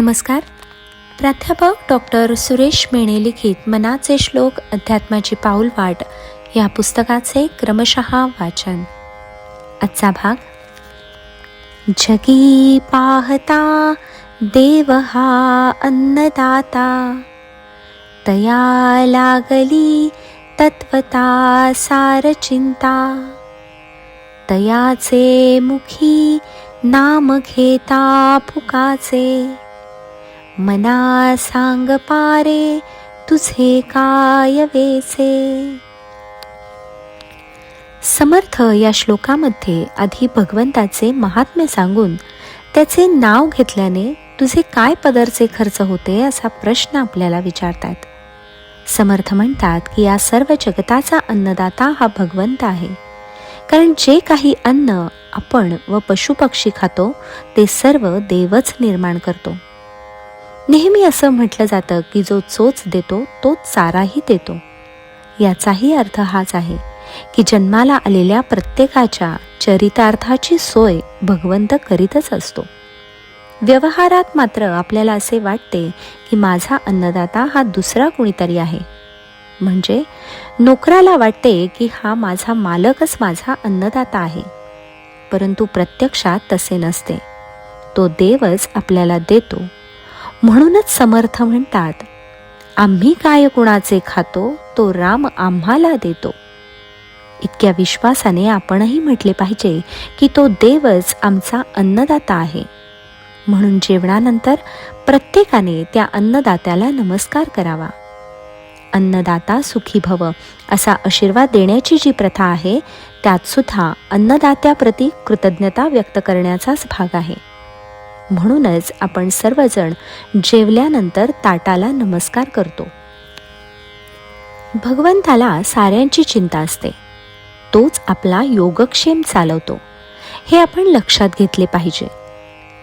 नमस्कार. प्राध्यापक डॉक्टर सुरेश मेणे लिखित मनाचे श्लोक अध्यात्माची पाऊल वाट या पुस्तकाचे क्रमशः वाचन. आजचा भाग जगी पाहता देव हा अन्नदाता तया लागली तत्वता सार चिंता तयाचे मुखी नाम घेता फुकाचे मना सांग पारे तुझे काय वेसे समर्थ या श्लोकामध्ये आधी भगवंताचे महात्म्य सांगून त्याचे नाव घेतल्याने तुझे काय पदरचे खर्च होते असा प्रश्न आपल्याला विचारतात. समर्थ म्हणतात की या सर्व जगताचा अन्नदाता हा भगवंत आहे. कारण जे काही अन्न आपण व पशुपक्षी खातो ते सर्व देवच निर्माण करतो. नेहमी असं म्हटलं जातं की जो चोच देतो तो चाराही देतो. याचाही अर्थ हाच आहे की जन्माला आलेल्या प्रत्येकाच्या चरितार्थाची सोय भगवंत करीतच असतो. व्यवहारात मात्र आपल्याला असे वाटते की माझा अन्नदाता हा दुसरा कुणीतरी आहे. म्हणजे नोकराला वाटते की हा माझा मालकच माझा अन्नदाता आहे. परंतु प्रत्यक्षात तसे नसते. तो देवच आपल्याला देतो. म्हणूनच समर्थ म्हणतात आम्ही काय कुणाचे खातो तो राम आम्हाला देतो. इतक्या विश्वासाने आपणही म्हटले पाहिजे की तो देवच आमचा अन्नदाता आहे. म्हणून जेवणानंतर प्रत्येकाने त्या अन्नदात्याला नमस्कार करावा. अन्नदाता सुखी भव असा आशीर्वाद देण्याची जी प्रथा आहे त्यात सुद्धा अन्नदात्याप्रती कृतज्ञता व्यक्त करण्याचाच भाग आहे. म्हणूनच आपण सर्वजण जेवल्यानंतर ताटाला नमस्कार करतो. भगवंताला साऱ्यांची चिंता असते. तोच आपला योगक्षेम चालवतो. हे आपण लक्षात घेतले पाहिजे.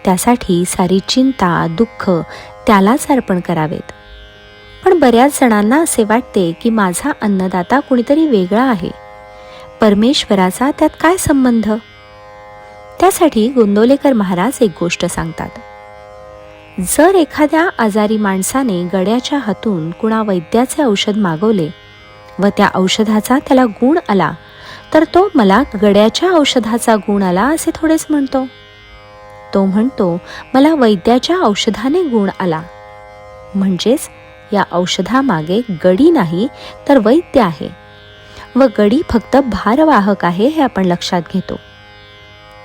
त्यासाठी सारी चिंता दुःख त्यालाच अर्पण करावेत. पण बऱ्याच जणांना असे वाटते की माझा अन्नदाता कुणीतरी वेगळा आहे. परमेश्वराचा त्यात काय संबंध? त्यासाठी गोंदवलेकर महाराज एक गोष्ट सांगतात. जर एखाद्या आजारी माणसाने गड्याच्या हातून कुणा वैद्याचे औषध मागवले व त्या औषधाचा त्याला गुण आला तर तो मला गड्याच्या औषधाचा गुण आला असे थोडेच म्हणतो. तो म्हणतो मला वैद्याच्या औषधाने गुण आला. म्हणजेच या औषधामागे गडी नाही तर वैद्य आहे. व गडी फक्त भारवाहक आहे हे आपण लक्षात घेतो.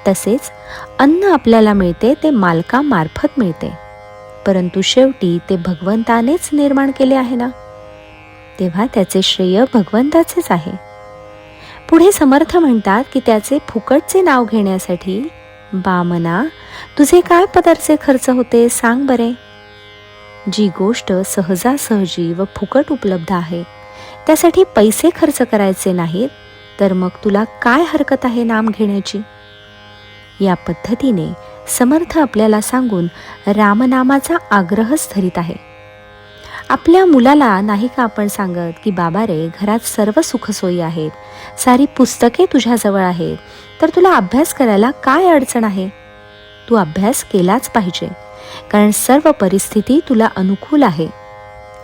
तसेच अन्न आपल्याला मिळते ते मालकामार्फत मिळते. परंतु शेवटी ते भगवंतानेच निर्माण केले आहे ना? तेव्हा त्याचे श्रेय भगवंताचेच आहे. पुढे समर्थ म्हणतात की त्याचे फुकटचे नाव घेण्यासाठी बामना तुझे काय पदरचे खर्च होते सांग बरे. जी गोष्ट सहजासहजी व फुकट उपलब्ध आहे त्यासाठी पैसे खर्च करायचे नाहीत तर मग तुला काय हरकत आहे नाम घेण्याची? या पद्धतीने समर्थ आपल्याला सांगून रामनामाचा आग्रहच धरीत आहे. आपल्या मुलाला नाही का आपण सांगत की बाबा रे घरात सर्व सुखसोयी आहेत. सारी पुस्तके तुझ्याजवळ आहेत. तर तुला अभ्यास करायला काय अडचण आहे? तू अभ्यास केलाच पाहिजे. कारण सर्व परिस्थिती तुला अनुकूल आहे.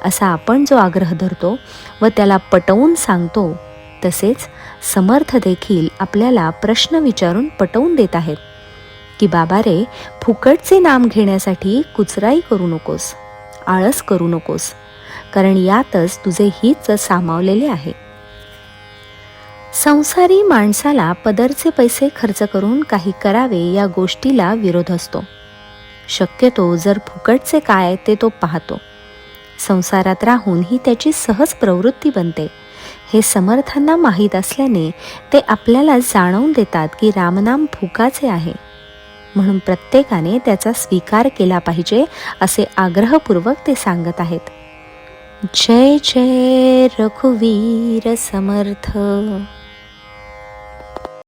असा आपण जो आग्रह धरतो व त्याला पटवून सांगतो तसेच समर्थ देखील आपल्याला प्रश्न विचारून पटवून देत आहेत. की बाबा रे फुकटचे नाम घेण्यासाठी कुचराई करू नकोस आळस करू नकोस कारण यातच तुझे हित सामावलेले आहे. संसारी माणसाला पदरचे पैसे खर्च करून काही करावे या गोष्टीला विरोध असतो. शक्यतो जर फुकटचे काय ते तो पाहतो. संसारात राहून ही त्याची सहज प्रवृत्ती बनते. हे समर्थांना माहीत असल्याने ते आपल्याला जाणवून देतात की रामनाम फुकाचे आहे. म्हणून प्रत्येकाने त्याचा स्वीकार केला पाहिजे असे आग्रहपूर्वक ते सांगत आहेत. जय जय रघुवीर समर्थ!